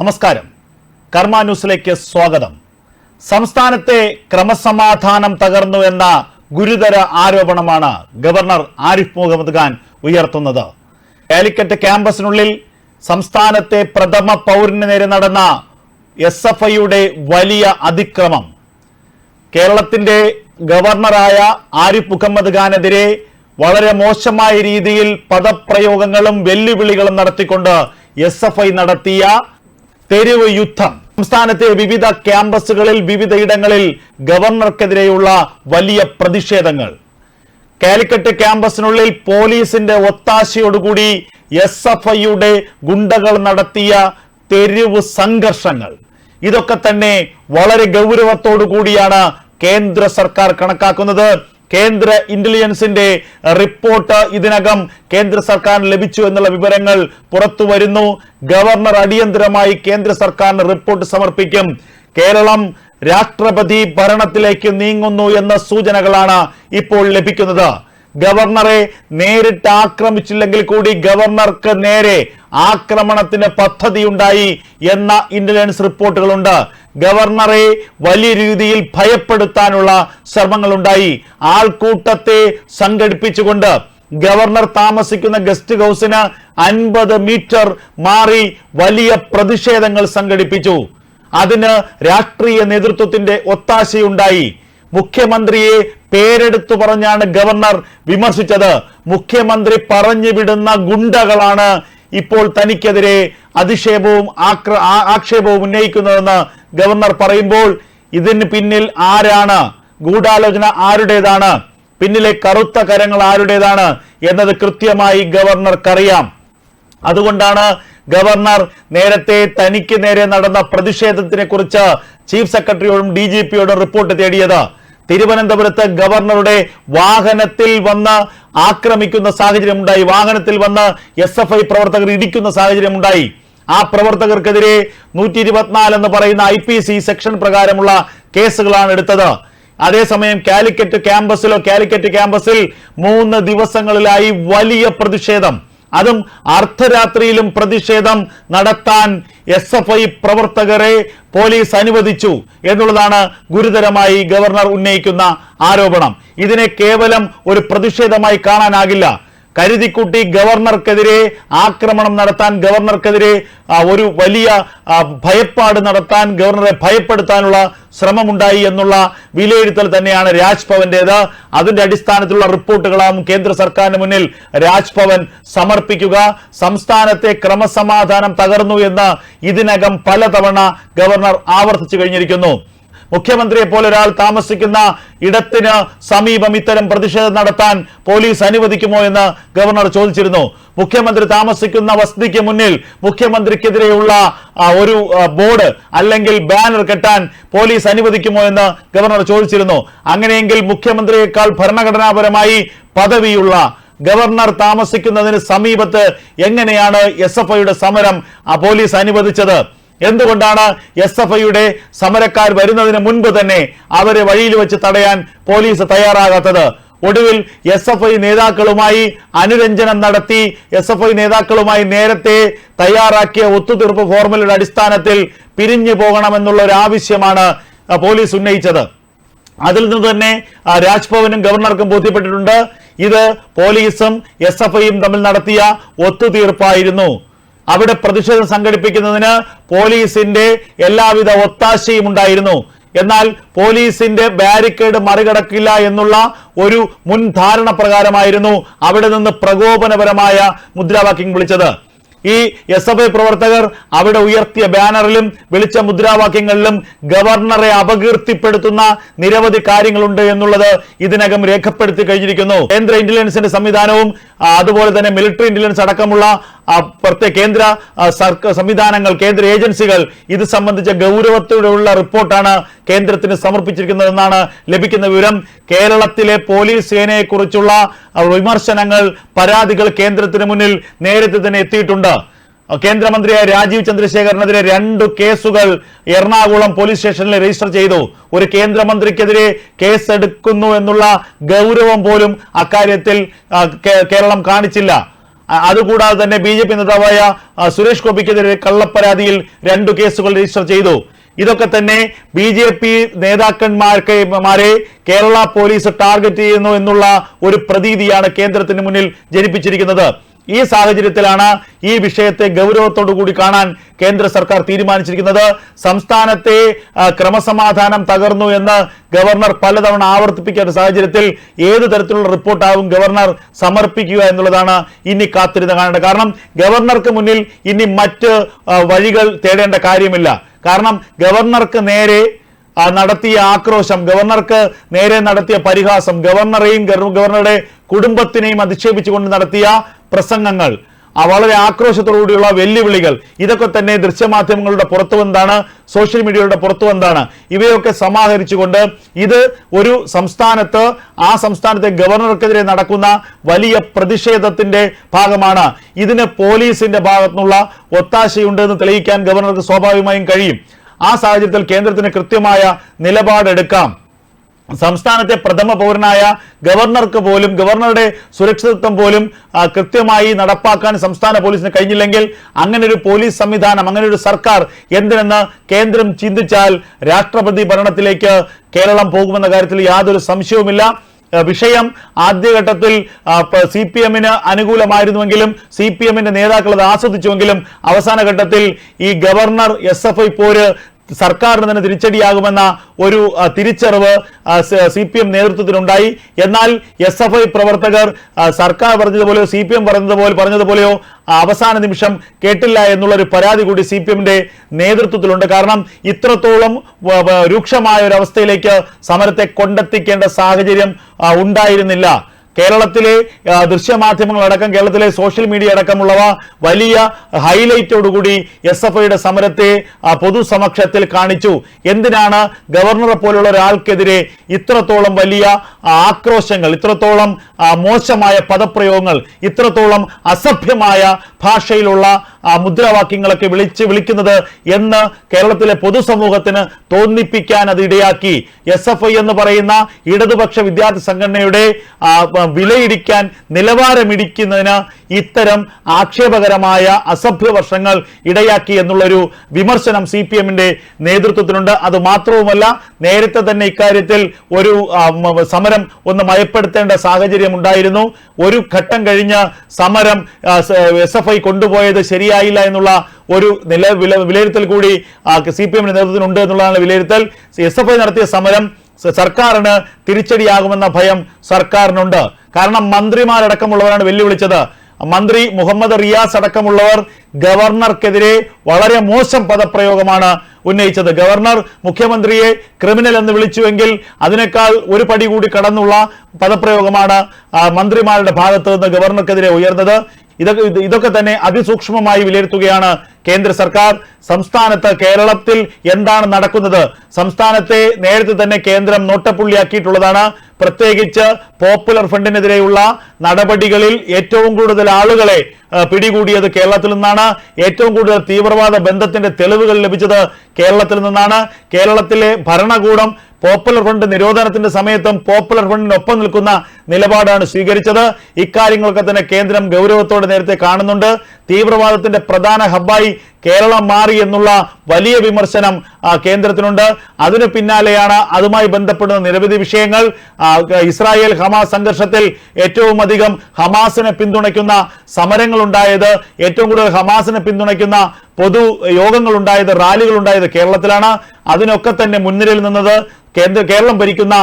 നമസ്കാരം. കർമ്മ ന്യൂസിലേക്ക് സ്വാഗതം. സംസ്ഥാനത്തെ ക്രമസമാധാനം തകർന്നു എന്ന ഗുരുതര ആരോപണമാണ് ഗവർണർ ആരിഫ് മുഹമ്മദ് ഖാൻ ഉയർത്തുന്നത്. കാലിക്കറ്റ് ക്യാമ്പസിനുള്ളിൽ സംസ്ഥാനത്തെ പ്രഥമ പൗരന് നേരെ നടന്ന എസ് എഫ് ഐയുടെ വലിയ അതിക്രമം. കേരളത്തിന്റെ ഗവർണറായ ആരിഫ് മുഹമ്മദ് ഖാനെതിരെ വളരെ മോശമായ രീതിയിൽ പദപ്രയോഗങ്ങളും വെല്ലുവിളികളും നടത്തിക്കൊണ്ട് എസ് എഫ് ഐ നടത്തിയ തെരുവ് യുദ്ധം. സംസ്ഥാനത്തെ വിവിധ ക്യാമ്പസുകളിൽ വിവിധയിടങ്ങളിൽ ഗവർണർക്കെതിരെയുള്ള വലിയ പ്രതിഷേധങ്ങൾ. കാലിക്കറ്റ് ക്യാമ്പസിനുള്ളിൽ പോലീസിന്റെ ഒത്താശയോടുകൂടി എസ് എഫ് ഐയുടെ ഗുണ്ടകൾ നടത്തിയ തെരുവ് സംഘർഷങ്ങൾ. ഇതൊക്കെ തന്നെ വളരെ ഗൗരവത്തോടു കൂടിയാണ് കേന്ദ്ര സർക്കാർ കണക്കാക്കുന്നത്. കേന്ദ്ര ഇന്റലിജൻസിന്റെ റിപ്പോർട്ട് ഇതിനകം കേന്ദ്ര സർക്കാരിന് ലഭിച്ചു എന്നുള്ള വിവരങ്ങൾ പുറത്തു വരുന്നു. ഗവർണർ അടിയന്തരമായി കേന്ദ്ര സർക്കാരിന് റിപ്പോർട്ട് സമർപ്പിക്കും. കേരളം രാഷ്ട്രപതി ഭരണത്തിലേക്ക് നീങ്ങുന്നു എന്ന സൂചനകളാണ് ഇപ്പോൾ ലഭിക്കുന്നത്. ഗവർണറെ നേരിട്ട് ആക്രമിച്ചില്ലെങ്കിൽ കൂടി ഗവർണർക്ക് നേരെ ആക്രമണത്തിന് പദ്ധതിയുണ്ടായി എന്ന ഇന്റലിജൻസ് റിപ്പോർട്ടുകളുണ്ട്. ഗവർണറെ വലിയ രീതിയിൽ ഭയപ്പെടുത്താനുള്ള ശ്രമങ്ങളുണ്ടായി. ആൾക്കൂട്ടത്തെ സംഘടിപ്പിച്ചുകൊണ്ട് ഗവർണർ താമസിക്കുന്ന ഗസ്റ്റ് ഹൗസിന് അൻപത് മീറ്റർ മാറി വലിയ പ്രതിഷേധങ്ങൾ സംഘടിപ്പിച്ചു. അതിന് രാഷ്ട്രീയ നേതൃത്വത്തിന്റെ ഒത്താശയുണ്ടായി. മുഖ്യമന്ത്രിയെ പേരെടുത്തു പറഞ്ഞാണ് ഗവർണർ വിമർശിച്ചത്. മുഖ്യമന്ത്രി പറഞ്ഞു വിടുന്ന ഗുണ്ടകളാണ് ഇപ്പോൾ തനിക്കെതിരെ അധിക്ഷേപവും ആക്ര ആക്ഷേപവും ഉന്നയിക്കുന്നതെന്ന് ഗവർണർ പറയുമ്പോൾ ഇതിന് പിന്നിൽ ആരാണ്? ഗൂഢാലോചന ആരുടേതാണ്? പിന്നിലെ കറുത്ത കരങ്ങൾ ആരുടേതാണ്? എന്നത് കൃത്യമായി ഗവർണർക്കറിയാം. അതുകൊണ്ടാണ് ഗവർണർ നേരത്തെ തനിക്ക് നേരെ നടന്ന പ്രതിഷേധത്തിനെ കുറിച്ച് ചീഫ് സെക്രട്ടറിയോടും ഡി റിപ്പോർട്ട് തേടിയത്. തിരുവനന്തപുരത്ത് ഗവർണറുടെ വാഹനത്തിൽ വന്ന് ആക്രമിക്കുന്ന സാഹചര്യം ഉണ്ടായി വാഹനത്തിൽ വന്ന് എസ് എഫ് ഐ പ്രവർത്തകർ ഇടിക്കുന്ന സാഹചര്യം ഉണ്ടായി ആ പ്രവർത്തകർക്കെതിരെ നൂറ്റി ഇരുപത്തിനാല് എന്ന് പറയുന്ന ഐ പി സി സെക്ഷൻ പ്രകാരമുള്ള കേസുകളാണ് എടുത്തത്. അതേസമയം കാലിക്കറ്റ് ക്യാമ്പസിലോ കാലിക്കറ്റ് ക്യാമ്പസിൽ മൂന്ന് ദിവസങ്ങളിലായി വലിയ പ്രതിഷേധം. അതും അർദ്ധരാത്രിയിലും പ്രതിഷേധം നടത്താൻ എസ് എഫ് ഐ പ്രവർത്തകരെ പോലീസ് അനുവദിച്ചു എന്നുള്ളതാണ് ഗുരുതരമായി ഗവർണർ ഉന്നയിക്കുന്ന ആരോപണം. ഇതിനെ കേവലം ഒരു പ്രതിഷേധമായി കാണാനാകില്ല. കരുതിക്കുട്ടി ഗവർണർക്കെതിരെ ആക്രമണം നടത്താൻ ഗവർണർക്കെതിരെ ഒരു വലിയ ഭയപ്പാട് നടത്താൻ ഗവർണറെ ഭയപ്പെടുത്താനുള്ള ശ്രമമുണ്ടായി എന്നുള്ള വിലയിരുത്തൽ തന്നെയാണ് രാജ്ഭവന്റേത്. അതിന്റെ അടിസ്ഥാനത്തിലുള്ള റിപ്പോർട്ടുകളാണ് കേന്ദ്ര സർക്കാരിന് മുന്നിൽ രാജ്ഭവൻ സമർപ്പിക്കുക. സംസ്ഥാനത്തെ ക്രമസമാധാനം തകർന്നു എന്ന് ഇതിനകം പലതവണ ഗവർണർ ആവർത്തിച്ചു കഴിഞ്ഞിരിക്കുന്നു. മുഖ്യമന്ത്രിയെ പോലെ ഒരാൾ താമസിക്കുന്ന ഇടത്തിന് സമീപം ഇത്തരം പ്രതിഷേധം നടത്താൻ പോലീസ് അനുവദിക്കുമോ എന്ന് ഗവർണർ ചോദിച്ചിരുന്നു. മുഖ്യമന്ത്രി താമസിക്കുന്ന വസതിക്ക് മുന്നിൽ മുഖ്യമന്ത്രിക്കെതിരെയുള്ള ഒരു ബോർഡ് അല്ലെങ്കിൽ ബാനർ കെട്ടാൻ പോലീസ് അനുവദിക്കുമോ എന്ന് ഗവർണർ ചോദിച്ചിരുന്നു. അങ്ങനെയെങ്കിൽ മുഖ്യമന്ത്രിയേക്കാൾ ഭരണഘടനാപരമായി പദവിയുള്ള ഗവർണർ താമസിക്കുന്നതിന് സമീപത്ത് എങ്ങനെയാണ് എസ് സമരം ആ പോലീസ് അനുവദിച്ചത്? എന്തുകൊണ്ടാണ് എസ് എഫ് ഐയുടെ സമരക്കാർ വരുന്നതിന് മുൻപ് തന്നെ അവരെ വഴിയിൽ വെച്ച് തടയാൻ പോലീസ് തയ്യാറാകാത്തത്? ഒടുവിൽ എസ് എഫ് ഐ നേതാക്കളുമായി അനുരഞ്ജനം നടത്തി എസ് എഫ് ഐ നേതാക്കളുമായി നേരത്തെ തയ്യാറാക്കിയ ഒത്തുതീർപ്പ് ഫോർമുലയുടെ അടിസ്ഥാനത്തിൽ പിരിഞ്ഞു പോകണമെന്നുള്ള ഒരു ആവശ്യമാണ് പോലീസ് ഉന്നയിച്ചത്. അതിൽ നിന്ന് തന്നെ രാജ്ഭവനും ഗവർണർക്കും ബോധ്യപ്പെട്ടിട്ടുണ്ട്. ഇത് പോലീസും എസ് എഫ് ഐയും തമ്മിൽ നടത്തിയ ഒത്തുതീർപ്പായിരുന്നു. അവിടെ പ്രതിഷേധം സംഘടിപ്പിക്കുന്നതിന് പോലീസിന്റെ എല്ലാവിധ ഒത്താശയും ഉണ്ടായിരുന്നു. എന്നാൽ പോലീസിന്റെ ബാരിക്കേഡ് മറികടക്കില്ല എന്നുള്ള ഒരു മുൻ ധാരണ പ്രകാരമായിരുന്നു അവിടെ നിന്ന് പ്രകോപനപരമായ മുദ്രാവാക്യം വിളിച്ചത്. ഈ എസ് എഫ് ഐ പ്രവർത്തകർ അവിടെ ഉയർത്തിയ ബാനറിലും വിളിച്ച മുദ്രാവാക്യങ്ങളിലും ഗവർണറെ അപകീർത്തിപ്പെടുത്തുന്ന നിരവധി കാര്യങ്ങളുണ്ട് എന്നുള്ളത് ഇതിനകം രേഖപ്പെടുത്തി കഴിഞ്ഞിരിക്കുന്നു. കേന്ദ്ര ഇന്റലിജൻസിന്റെ സംവിധാനവും അതുപോലെ തന്നെ മിലിറ്ററി ഇന്റലിജൻസ് അടക്കമുള്ള പ്രത്യേക കേന്ദ്ര സർക്കാർ സംവിധാനങ്ങൾ കേന്ദ്ര ഏജൻസികൾ ഇത് സംബന്ധിച്ച ഗൗരവത്തോടെയുള്ള റിപ്പോർട്ടാണ് കേന്ദ്രത്തിന് സമർപ്പിച്ചിരിക്കുന്നതെന്നാണ് ലഭിക്കുന്ന വിവരം. കേരളത്തിലെ പോലീസ് സേനയെക്കുറിച്ചുള്ള വിമർശനങ്ങൾ പരാതികൾ കേന്ദ്രത്തിന് മുന്നിൽ നേരത്തെ തന്നെ എത്തിയിട്ടുണ്ട്. കേന്ദ്രമന്ത്രിയായ രാജീവ് ചന്ദ്രശേഖരനെതിരെ രണ്ട് കേസുകൾ എറണാകുളം പോലീസ് സ്റ്റേഷനിൽ രജിസ്റ്റർ ചെയ്തു. ഒരു കേന്ദ്രമന്ത്രിക്കെതിരെ കേസ് എടുക്കുന്നു എന്നുള്ള ഗൗരവം പോലും അക്കാര്യത്തിൽ കേരളം കാണിച്ചില്ല. അതുകൂടാതെ തന്നെ ബി ജെ പി നേതാവായ സുരേഷ് ഗോപിക്കെതിരെ കള്ളപ്പരാതിയിൽ രണ്ടു കേസുകൾ രജിസ്റ്റർ ചെയ്തു. ഇതൊക്കെ തന്നെ ബി ജെ പി നേതാക്കന്മാർക്ക് മാരെ കേരള പോലീസ് ടാർഗറ്റ് ചെയ്യുന്നു എന്നുള്ള ഒരു പ്രതീതിയാണ് കേന്ദ്രത്തിന് മുന്നിൽ ജനിപ്പിച്ചിരിക്കുന്നത്. ഈ സാഹചര്യത്തിലാണ് ഈ വിഷയത്തെ ഗൗരവത്തോടു കൂടി കാണാൻ കേന്ദ്ര സർക്കാർ തീരുമാനിച്ചിരിക്കുന്നത്. സംസ്ഥാനത്തെ ക്രമസമാധാനം തകർന്നു എന്ന് ഗവർണർ പലതവണ ആവർത്തിപ്പിക്കേണ്ട സാഹചര്യത്തിൽ ഏത് തരത്തിലുള്ള റിപ്പോർട്ടാവും ഗവർണർ സമർപ്പിക്കുക എന്നുള്ളതാണ് ഇനി കാത്തിരുന്ന് കാണേണ്ടത്. കാരണം ഗവർണർക്ക് മുന്നിൽ ഇനി മറ്റ് വഴികൾ തേടേണ്ട കാര്യമില്ല. കാരണം ഗവർണർക്ക് നേരെ നടത്തിയ ആക്രോശം ഗവർണർക്ക് നേരെ നടത്തിയ പരിഹാസം ഗവർണറെയും ഗവർണറുടെ കുടുംബത്തിനെയും അധിക്ഷേപിച്ചുകൊണ്ട് നടത്തിയ പ്രസംഗങ്ങൾ. വളരെ ആക്രോശത്തോടുകൂടിയുള്ള വെല്ലുവിളികൾ. ഇതൊക്കെ തന്നെ ദൃശ്യമാധ്യമങ്ങളുടെ പുറത്തു വന്നാണ് സോഷ്യൽ മീഡിയയുടെ പുറത്തു വന്നാണ് ഇവയൊക്കെ സമാഹരിച്ചുകൊണ്ട് ഇത് ഒരു സംസ്ഥാനത്ത് ആ സംസ്ഥാനത്തെ ഗവർണർക്കെതിരെ നടക്കുന്ന വലിയ പ്രതിഷേധത്തിന്റെ ഭാഗമാണ്. ഇതിന് പോലീസിന്റെ ഭാഗത്തുനിന്നുള്ള ഒത്താശയുണ്ട് എന്ന് തെളിയിക്കാൻ ഗവർണർക്ക് സ്വാഭാവികമായും കഴിയും. ആ സാഹചര്യത്തിൽ കേന്ദ്രത്തിന് കൃത്യമായ നിലപാടെടുക്കാം. സംസ്ഥാനത്തെ പ്രഥമ പൗരനായ ഗവർണർക്ക് പോലും ഗവർണറുടെ സുരക്ഷിതത്വം പോലും കൃത്യമായി നടപ്പാക്കാൻ സംസ്ഥാന പോലീസിന് കഴിഞ്ഞില്ലെങ്കിൽ അങ്ങനെ ഒരു പോലീസ് സംവിധാനം അങ്ങനെ ഒരു സർക്കാർ എന്തിനെന്ന് കേന്ദ്രം ചിന്തിച്ചാൽ രാഷ്ട്രപതി ഭരണത്തിലേക്ക് കേരളം പോകുമെന്ന കാര്യത്തിൽ യാതൊരു സംശയവുമില്ല. വിഷയം ആദ്യഘട്ടത്തിൽ സി പി എമ്മിന് അനുകൂലമായിരുന്നുവെങ്കിലും സി പി എമ്മിന്റെ നേതാക്കൾ അത് ആസ്വദിച്ചുവെങ്കിലും അവസാന ഘട്ടത്തിൽ ഈ ഗവർണർ എസ് എഫ് ഐ പോര് സർക്കാരിന് തന്നെ തിരിച്ചടിയാകുമെന്ന ഒരു തിരിച്ചറിവ് സി പി എം നേതൃത്വത്തിനുണ്ടായി എന്നാൽ എസ് എഫ് ഐ പ്രവർത്തകർ സർക്കാർ പറഞ്ഞതുപോലെയോ സി പി എം പറഞ്ഞതുപോലെ പറഞ്ഞതുപോലെയോ അവസാന നിമിഷം കേട്ടില്ല എന്നുള്ളൊരു പരാതി കൂടി സി പി എമ്മിന്റെ നേതൃത്വത്തിലുണ്ട്. കാരണം ഇത്രത്തോളം രൂക്ഷമായ ഒരു അവസ്ഥയിലേക്ക് സമരത്തെ കൊണ്ടെത്തിക്കേണ്ട സാഹചര്യം ഉണ്ടായിരുന്നില്ല. കേരളത്തിലെ ദൃശ്യമാധ്യമങ്ങളടക്കം കേരളത്തിലെ സോഷ്യൽ മീഡിയ അടക്കമുള്ളവ വലിയ ഹൈലൈറ്റോടുകൂടി എസ് എഫ് ഐയുടെ സമരത്തെ പൊതുസമക്ഷത്തിൽ കാണിച്ചു. എന്തിനാണ് ഗവർണറെ പോലുള്ള ഒരാൾക്കെതിരെ ഇത്രത്തോളം വലിയ ആക്രോശങ്ങൾ ഇത്രത്തോളം മോശമായ പദപ്രയോഗങ്ങൾ ഇത്രത്തോളം അസഭ്യമായ ഭാഷയിലുള്ള മുദ്രാവാക്യങ്ങളൊക്കെ വിളിച്ച് വിളിക്കുന്നത് എന്ന് കേരളത്തിലെ പൊതുസമൂഹത്തിന് തോന്നിപ്പിക്കാൻ അത് ഇടയാക്കി. എസ് എഫ് ഐ എന്ന് പറയുന്ന ഇടതുപക്ഷ വിദ്യാർത്ഥി സംഘടനയുടെ വിലയിടിക്കാൻ നിലവാരമിടിക്കുന്നതിന് ഇത്തരം ആക്ഷേപകരമായ അസഭ്യ വർഷങ്ങൾ ഇടയാക്കി എന്നുള്ളൊരു വിമർശനം സി പി എമ്മിന്റെ നേതൃത്വത്തിനുണ്ട്. അത് മാത്രവുമല്ല നേരത്തെ തന്നെ ഇക്കാര്യത്തിൽ ഒരു സമരം ഒന്ന് മയപ്പെടുത്തേണ്ട സാഹചര്യം ഉണ്ടായിരുന്നു. ഒരു ഘട്ടം കഴിഞ്ഞ് സമരം എസ് എഫ് ഐ കൊണ്ടുപോയത് ശരിയായില്ല എന്നുള്ള ഒരു നില വില വിലയിരുത്തൽ കൂടി സി പി എമ്മിന്റെ നേതൃത്വത്തിനുണ്ട് എന്നുള്ളതാണ് വിലയിരുത്തൽ. എസ് എഫ് ഐ നടത്തിയ സമരം സർക്കാരിന് തിരിച്ചടിയാകുമെന്ന ഭയം സർക്കാരിനുണ്ട്. കാരണം മന്ത്രിമാരടക്കമുള്ളവരാണ് വെല്ലുവിളിച്ചത്. മന്ത്രി മുഹമ്മദ് റിയാസ് അടക്കമുള്ളവർ ഗവർണർക്കെതിരെ വളരെ മോശം പദപ്രയോഗമാണ് ഉന്നയിച്ചത്. ഗവർണർ മുഖ്യമന്ത്രിയെ ക്രിമിനൽ എന്ന് വിളിച്ചുവെങ്കിൽ അതിനേക്കാൾ ഒരു പടി കൂടി കടന്നുള്ള പദപ്രയോഗമാണ് മന്ത്രിമാരുടെ ഭാഗത്ത് നിന്ന് ഗവർണർക്കെതിരെ ഉയർന്നത്. ഇതൊക്കെ ഇതൊക്കെ തന്നെ അതിസൂക്ഷ്മമായി വിലയിരുത്തുകയാണ് കേന്ദ്ര സർക്കാർ. സംസ്ഥാനത്ത് കേരളത്തിൽ എന്താണ് നടക്കുന്നത്? സംസ്ഥാനത്തെ നേരത്തെ തന്നെ കേന്ദ്രം നോട്ടപ്പുള്ളിയാക്കിയിട്ടുള്ളതാണ്. പ്രത്യേകിച്ച് പോപ്പുലർ ഫ്രണ്ടിനെതിരെയുള്ള നടപടികളിൽ ഏറ്റവും കൂടുതൽ ആളുകളെ പിടികൂടിയത് കേരളത്തിൽ നിന്നാണ്. ഏറ്റവും കൂടുതൽ തീവ്രവാദ ബന്ധത്തിന്റെ തെളിവുകൾ ലഭിച്ചത് കേരളത്തിൽ നിന്നാണ്. കേരളത്തിലെ ഭരണകൂടം പോപ്പുലർ ഫ്രണ്ട് നിരോധനത്തിന്റെ സമയത്തും പോപ്പുലർ ഫ്രണ്ടിനൊപ്പം നിൽക്കുന്ന നിലപാടാണ് സ്വീകരിച്ചത്. ഇക്കാര്യങ്ങളൊക്കെ തന്നെ കേന്ദ്രം ഗൗരവത്തോടെ നേരത്തെ കാണുന്നുണ്ട്. തീവ്രവാദത്തിന്റെ പ്രധാന ഹബ്ബായി കേരളം മാറി എന്നുള്ള വലിയ വിമർശനം കേന്ദ്രത്തിനുണ്ട്. അതിനു പിന്നാലെയാണ് അതുമായി ബന്ധപ്പെടുന്ന നിരവധി വിഷയങ്ങൾ. ഇസ്രായേൽ ഹമാസ് സംഘർഷത്തിൽ ഏറ്റവും അധികം ഹമാസിനെ പിന്തുണയ്ക്കുന്ന സമരങ്ങൾ ഉണ്ടായത് ഏറ്റവും കൂടുതൽ ഹമാസിനെ പിന്തുണയ്ക്കുന്ന പൊതു യോഗങ്ങൾ ഉണ്ടായത് റാലികൾ ഉണ്ടായത് കേരളത്തിലാണ്. അതിനൊക്കെ തന്നെ മുൻനിരയിൽ നിന്നത് കേന്ദ്ര കേരളം ഭരിക്കുന്ന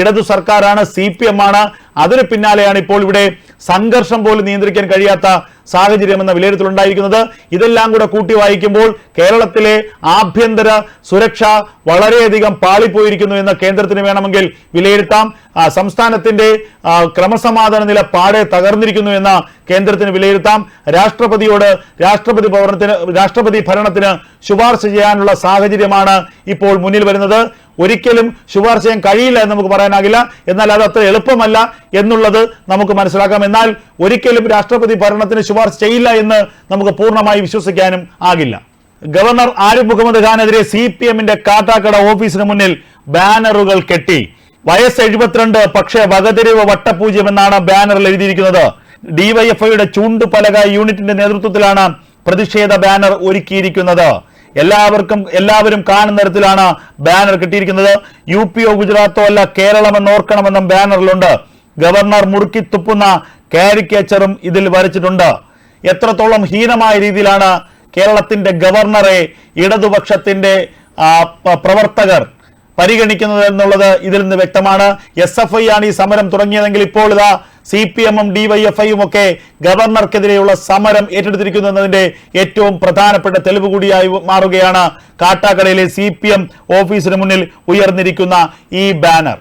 ഇടതു സർക്കാരാണ് സി പി എം ആണ്. അതിന് പിന്നാലെയാണ് ഇപ്പോൾ ഇവിടെ സംഘർഷം പോലും നിയന്ത്രിക്കാൻ കഴിയാത്ത സാഹചര്യം എന്ന വിലയിരുത്തലുണ്ടായിരിക്കുന്നത്. ഇതെല്ലാം കൂടെ കൂട്ടി വായിക്കുമ്പോൾ കേരളത്തിലെ ആഭ്യന്തര സുരക്ഷ വളരെയധികം പാളിപ്പോയിരിക്കുന്നു എന്ന് കേന്ദ്രത്തിന് വേണമെങ്കിൽ വിലയിരുത്താം. സംസ്ഥാനത്തിന്റെ ക്രമസമാധാന നില പാടെ തകർന്നിരിക്കുന്നു എന്ന കേന്ദ്രത്തിന് വിലയിരുത്താം. രാഷ്ട്രപതിയോട് രാഷ്ട്രപതി ഭവനത്തിന് രാഷ്ട്രപതി ഭരണത്തിന് ശുപാർശ ചെയ്യാനുള്ള സാഹചര്യമാണ് ഇപ്പോൾ മുന്നിൽ വരുന്നത്. ഒരിക്കലും ശുപാർശ ചെയ്യാൻ കഴിയില്ല എന്ന് നമുക്ക് പറയാനാകില്ല. എന്നാൽ അത് അത്ര എളുപ്പമല്ല എന്നുള്ളത് നമുക്ക് മനസ്സിലാക്കാം. എന്നാൽ ഒരിക്കലും രാഷ്ട്രപതി ഭരണത്തിന് ശുപാർശ ചെയ്യില്ല എന്ന് നമുക്ക് പൂർണമായി വിശ്വസിക്കാനും ആകില്ല. ഗവർണർ ആരിഫ് മുഹമ്മദ് ഖാനെതിരെ സി പി എമ്മിന്റെ കാട്ടാക്കട ഓഫീസിന് മുന്നിൽ ബാനറുകൾ കെട്ടി. വയസ്സ് എഴുപത്തിരണ്ട് പക്ഷേ വകതിരിവ് വട്ടപൂജ്യം എന്നാണ് ബാനറിൽ എഴുതിയിരിക്കുന്നത്. ഡിവൈഎഫ്ഐയുടെ ചൂണ്ടുപലക യൂണിറ്റിന്റെ നേതൃത്വത്തിലാണ് പ്രതിഷേധ ബാനർ ഒരുക്കിയിരിക്കുന്നത്. എല്ലാവർക്കും എല്ലാവരും കാണുന്ന തരത്തിലാണ് ബാനർ കിട്ടിയിരിക്കുന്നത്. യു പിയോ ഗുജറാത്തോ അല്ല കേരളം എന്ന് ഓർക്കണമെന്നും ബാനറിലുണ്ട് ഗവർണർ മുറുക്കി തുപ്പുന്ന കാരിക്കേച്ചറും ഇതിൽ വരച്ചിട്ടുണ്ട്. എത്രത്തോളം ഹീനമായ രീതിയിലാണ് കേരളത്തിന്റെ ഗവർണറെ ഇടതുപക്ഷത്തിന്റെ പ്രവർത്തകർ പരിഗണിക്കുന്നത് എന്നുള്ളത് ഇതിൽ നിന്ന് വ്യക്തമാണ്. എസ് എഫ് ഐ ആണ് ഈ സമരം തുടങ്ങിയതെങ്കിൽ ഇപ്പോൾ ഇതാ സി പി എമ്മും ഡിവൈഎഫ്ഐയും ഒക്കെ ഗവർണർക്കെതിരെയുള്ള സമരം ഏറ്റെടുത്തിരിക്കുന്നു എന്നതിന്റെ ഏറ്റവും പ്രധാനപ്പെട്ട തെളിവ് കൂടിയായി മാറുകയാണ്. കാട്ടാക്കടയിലെ സി ഓഫീസിന് മുന്നിൽ ഉയർന്നിരിക്കുന്ന ഈ ബാനർ.